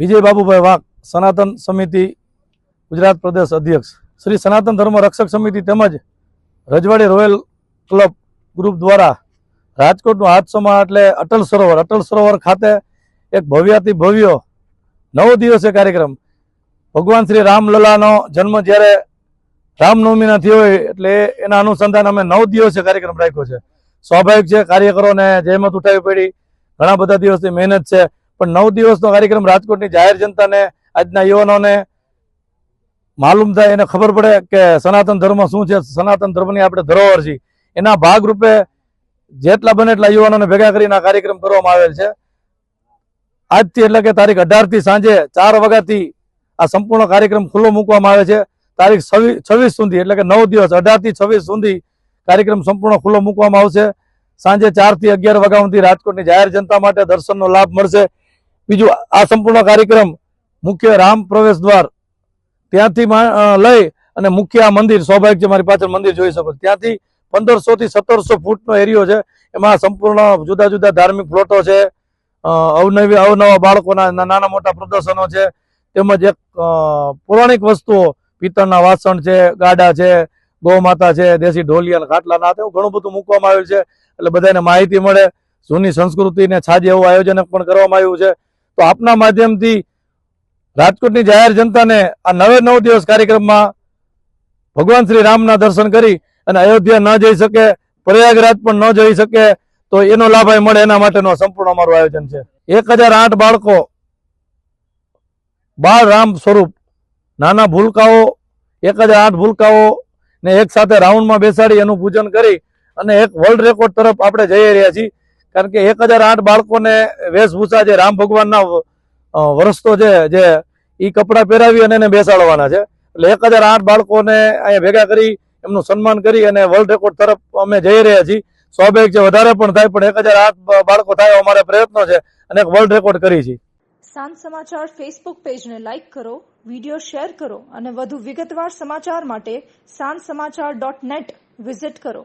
વિજય બાબુભાઈ વાઘ, સનાતન સમિતિ, ગુજરાત પ્રદેશ અધ્યક્ષ. શ્રી સનાતન ધર્મ રક્ષક સમિતિ તેમજ રજવાડી રોયલ ક્લબ ગ્રુપ દ્વારા રાજકોટનું હાથસોમાં એટલે અટલ સરોવર અટલ સરોવર ખાતે એક ભવ્યાતિ ભવ્ય નવ દિવસીય કાર્યક્રમ. ભગવાન શ્રી રામલલાનો જન્મ જ્યારે રામનવમીના થયો હોય એટલે એના અનુસંધાન અમે નવ દિવસીય કાર્યક્રમ રાખ્યો છે. સ્વાભાવિક છે, કાર્યકરોને જહેમત ઉઠાવી પડી. ઘણા બધા દિવસની મહેનત છે. પણ નવ દિવસનો કાર્યક્રમ રાજકોટની જાહેર જનતાને, આજના યુવાનોને માલુમ થાય એને ખબર પડે કે સનાતન ધર્મ શું છે, સનાતન ધર્મની આપણે ધરોહર છે એના ભાગરૂપે જેટલા બને એટલા યુવાનોને ભેગા કરીને આ કાર્યક્રમ કરવામાં આવેલ છે. આજથી એટલે કે તારીખ અઢારથી સાંજે ચાર વાગ્યાથી આ સંપૂર્ણ કાર્યક્રમ ખુલ્લો મૂકવામાં આવે છે. તારીખ છવ્વીસ સુધી, એટલે કે નવ દિવસ, અઢારથી છવ્વીસ સુધી કાર્યક્રમ સંપૂર્ણ ખુલ્લો મૂકવામાં આવશે. સાંજે ચારથી અગિયાર વાગ્યા સુધી રાજકોટની જાહેર જનતા માટે દર્શનનો લાભ મળશે. બીજું આ સંપૂર્ણ કાર્યક્રમ મુખ્ય રામ પ્રવેશ દ્વાર ત્યાંથી લઈ અને મુખ્ય આ મંદિર, સ્વાભાવિક છે મારી પાછળ મંદિર જોઈ શકો ત્યાંથી પંદરસો થી સત્તરસો ફૂટનો એરિયો છે. એમાં સંપૂર્ણ જુદા જુદા ધાર્મિક પ્લોટો છે. અવનવી અવનવા બાળકોના નાના મોટા પ્રદર્શનો છે. તેમજ એક પૌરાણિક વસ્તુઓ, પિત્તળના વાસણ છે, ગાડા છે, ગૌમાતા છે, દેશી ઢોલિયા ખાટલા ના એવું ઘણું બધું મૂકવામાં આવ્યું છે. એટલે બધાને માહિતી મળે. જૂની સંસ્કૃતિને છાજે એવું આયોજન પણ કરવામાં આવ્યું છે. તો આપના માધ્યમથી રાજકોટની જાહેર જનતાને આ નવે નવ દિવસ કાર્યક્રમમાં ભગવાન શ્રી રામના દર્શન કરી અને અયોધ્યા ન જઈ શકે, પ્રયાગરાજ પણ ન જઈ શકે, તો એનો લાભ મળે એના માટેનું સંપૂર્ણ અમારું આયોજન છે. એક બાળકો, બાળ રામ સ્વરૂપ, નાના ભૂલકાઓ, એક ભૂલકાઓ ને એક સાથે રાઉન્ડમાં બેસાડી એનું પૂજન કરી અને એક વર્લ્ડ રેકોર્ડ તરફ આપણે જઈ રહ્યા છીએ. કારણ કે એક હજાર આઠ બાળકોને વેશભૂષા જે રામ ભગવાનના વરસતો છે જે એ કપડાં પહેરાવી અને એને બેસાડવાના છે. એટલે એક હજાર આઠ બાળકોને અહીંયા ભેગા કરી, એમનું સન્માન કરી અને વર્લ્ડ રેકોર્ડ તરફ અમે જઈ રહ્યા છીએ. સ્વાભાવિક છે, વધારે પણ થાય, પણ એક હજાર આઠ બાળકો થાય અમારે પ્રયત્નો છે અને વર્લ્ડ રેકોર્ડ કરી છે સાંજ સમાચાર ફેસબુક પેજને લાઇક કરો વીડિયો શેર કરો અને વધુ વિગતવાર સમાચાર માટે સાંજ સમાચાર ડોટ નેટ વિઝિટ કરો.